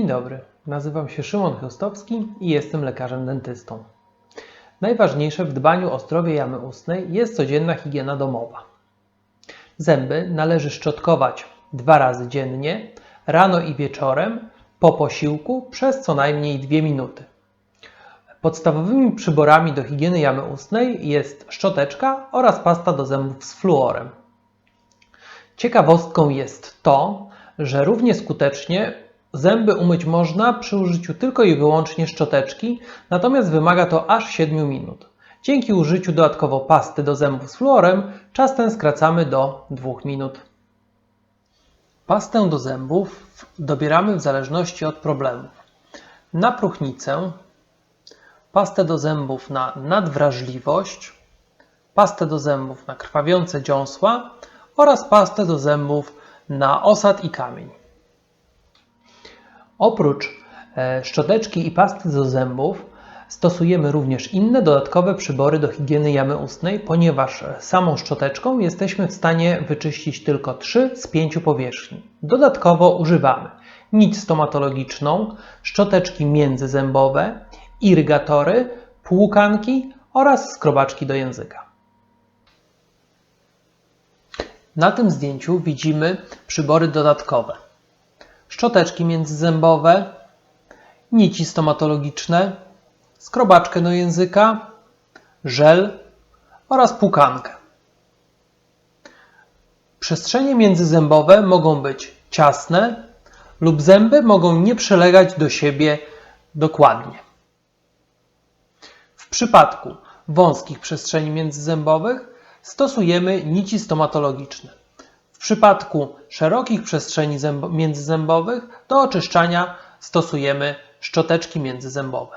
dobry, nazywam się Szymon Chostowski i jestem lekarzem dentystą. Najważniejsze w dbaniu o zdrowie jamy ustnej jest codzienna higiena domowa. Zęby należy szczotkować dwa razy dziennie, rano i wieczorem, po posiłku przez co najmniej 2 minuty. Podstawowymi przyborami do higieny jamy ustnej jest szczoteczka oraz pasta do zębów z fluorem. Ciekawostką jest to, że równie skutecznie zęby umyć można przy użyciu tylko i wyłącznie szczoteczki, natomiast wymaga to aż 7 minut. Dzięki użyciu dodatkowo pasty do zębów z fluorem czas ten skracamy do 2 minut. Pastę do zębów dobieramy w zależności od problemów. Na próchnicę, pastę do zębów na nadwrażliwość, pastę do zębów na krwawiące dziąsła oraz pastę do zębów na osad i kamień. Oprócz e, szczoteczki i pasty do zębów stosujemy również inne dodatkowe przybory do higieny jamy ustnej, ponieważ e, samą szczoteczką jesteśmy w stanie wyczyścić tylko 3 z 5 powierzchni. Dodatkowo używamy nić stomatologiczną, szczoteczki międzyzębowe, irygatory, płukanki oraz skrobaczki do języka. Na tym zdjęciu widzimy przybory dodatkowe. Szczoteczki międzyzębowe, nici stomatologiczne, skrobaczkę do języka, żel oraz płukankę. Przestrzenie międzyzębowe mogą być ciasne lub zęby mogą nie przylegać do siebie dokładnie. W przypadku wąskich przestrzeni międzyzębowych stosujemy nici stomatologiczne. Przypadku szerokich przestrzeni zębo- międzyzębowych do oczyszczania stosujemy szczoteczki międzyzębowe.